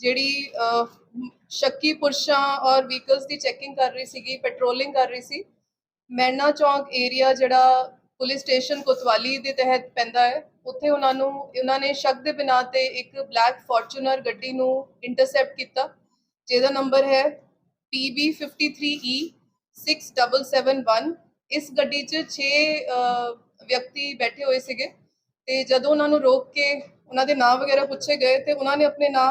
ਜਿਹੜੀ ਸ਼ੱਕੀ ਪੁਰਸ਼ਾਂ ਔਰ ਵਹੀਕਲਸ ਦੀ ਚੈਕਿੰਗ ਕਰ ਰਹੀ ਸੀਗੀ ਪੈਟਰੋਲਿੰਗ ਕਰ ਰਹੀ ਸੀ, ਮੈਨਾ ਚੌਂਕ ਏਰੀਆ ਜਿਹੜਾ ਪੁਲਿਸ ਸਟੇਸ਼ਨ ਕੋਤਵਾਲੀ ਦੇ ਤਹਿਤ ਪੈਂਦਾ ਹੈ, ਉੱਥੇ ਉਹਨਾਂ ਨੂੰ, ਉਹਨਾਂ ਨੇ ਸ਼ੱਕ ਦੇ ਬਿਨਾਂ ਤੇ ਇੱਕ ਬਲੈਕ ਫੋਰਚੂਨਰ ਗੱਡੀ ਨੂੰ ਇੰਟਰਸੈਪਟ ਕੀਤਾ, ਜਿਹਦਾ ਨੰਬਰ ਹੈ PB53E 6771 e ਇਸ ਗੱਡੀ 'ਚ 6 ਵਿਅਕਤੀ ਬੈਠੇ ਹੋਏ ਸੀਗੇ, ਤੇ ਜਦੋਂ ਉਹਨਾਂ ਨੂੰ ਰੋਕ ਕੇ ਉਹਨਾਂ ਦੇ ਨਾਂ ਵਗੈਰਾ ਪੁੱਛੇ ਗਏ, ਤੇ ਉਹਨਾਂ ਨੇ ਆਪਣੇ ਨਾਂ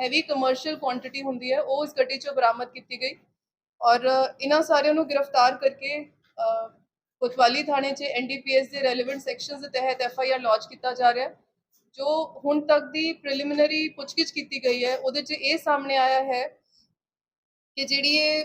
ਹੈਵੀ ਕਮਰਸ਼ੀਅਲ ਕੁਆਂਟੀਟੀ ਹੁੰਦੀ ਹੈ, ਉਹ ਉਸ ਗੱਡੀ ਚੋਂ ਬਰਾਮਦ ਕੀਤੀ ਗਈ ਔਰ ਇਹਨਾਂ ਸਾਰਿਆਂ ਨੂੰ ਗ੍ਰਿਫਤਾਰ ਕਰਕੇ ਕੋਤਵਾਲੀ ਥਾਣੇ 'ਚ ਐਨਡੀਪੀਐਸ ਦੇ ਰੈਲੇਵੈਂਟ ਸੈਕਸ਼ਨਸ ਦੇ ਤਹਿਤ ਐਫਆਈਆਰ ਲਾਂਚ ਕੀਤਾ ਜਾ ਰਿਹਾ ਹੈ, ਜੋ ਹੁਣ ਤੱਕ ਦੀ ਪ੍ਰੀਲਿਮਿਨਰੀ ਪੁੱਛਗਿੱਛ ਕੀਤੀ ਗਈ ਹੈ, ਉਹਦੇ 'ਚ ਇਹ ਸਾਹਮਣੇ ਆਇਆ ਹੈ ਕਿ ਜਿਹੜੀ ਇਹ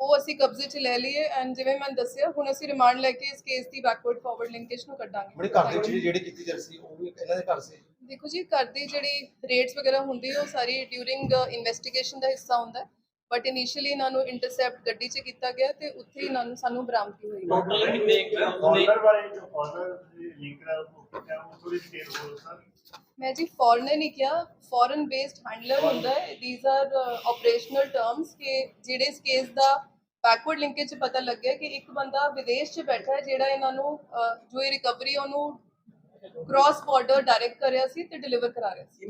ਉਹ ਅਸੀਂ ਕਬਜ਼ੇ 'ਚ ਲੈ ਲਈਏ ਐਂਡ ਜਿਵੇਂ ਮੈਂ ਦੱਸਿਆ ਹੁਣ ਅਸੀਂ ਰਿਮਾਂਡ ਲੈ ਕੇ ਇਸ ਕੇਸ ਦੀ ਬੈਕਵਰਡ ਫਾਰਵਰਡ ਲਿੰਕੇਜ ਨੂੰ ਕੱਢਾਂਗੇ। ਬੜੇ ਘਰ ਦੇ ਵਿੱਚ ਜਿਹੜੀ ਕੀਤੀ ਜਾ ਰਹੀ ਸੀ ਉਹ ਵੀ ਇਹਨਾਂ ਦੇ ਘਰ ਸੀ। ਦੇਖੋ ਜੀ ਘਰ ਦੀ ਜਿਹੜੀ ਰੇਟਸ ਵਗੈਰਾ ਹੁੰਦੀ ਉਹ ਸਾਰੀ ਡਿਊਰਿੰਗ ਇਨਵੈਸਟੀਗੇਸ਼ਨ ਦਾ ਹਿੱਸਾ ਹੁੰਦਾ ਬਟ ਇਨੀਸ਼ੀਅਲੀ ਇਹਨਾਂ ਨੂੰ ਇੰਟਰਸੈਪਟ ਗੱਡੀ 'ਚ ਕੀਤਾ ਗਿਆ ਤੇ ਉੱਥੇ ਹੀ ਇਹਨਾਂ ਨੂੰ ਸਾਨੂੰ ਬਰਾਮਦਗੀ ਹੋਈ। ਟੋਟਲ ਕਿੰਨੇ ਫਾਰਨਰ ਬਾਰੇ ਜੋ ਫਾਰਨਰ ਲਿੰਕ ਹੈ ਉਹ ਕਿਆ ਉਹ ਥੋੜੀ ਡਿਟੇਲ ਹੋਰ ਸਰ ਮੈਂ ਜੀ ਫੋਰਨਰ ਨਹੀਂ ਕਿਹਾ ਫੋਰਨ ਬੇਸਡ ਹੈਂਡਲਰ ਹੁੰਦਾ ਹੈ। ਥੀਸ ਆਰ ਆਪਰੇਸ਼ਨਲ ਟਰਮਸ ਕਿ ਜਿਹੜੇ ਇਸ ਕੇਸ ਦਾ ਬੈਕਵਰਡ ਲਿੰਕੇਜ ਪਤਾ ਲੱਗਿਆ ਕਿ ਇੱਕ ਬੰਦਾ ਵਿਦੇਸ਼ 'ਚ ਬੈਠਾ ਹੈ, ਜਿਹੜਾ ਇਹਨਾਂ ਨੂੰ ਜੋ ਇਹ ਰਿਕਵਰੀ ਉਹਨੂੰ ਕ੍ਰਾਸ ਬਾਰਡਰ ਡਾਇਰੈਕਟ ਕਰ ਰਿਹਾ ਸੀ ਤੇ ਡਿਲੀਵਰ ਕਰਾ ਰਿਹਾ ਸੀ।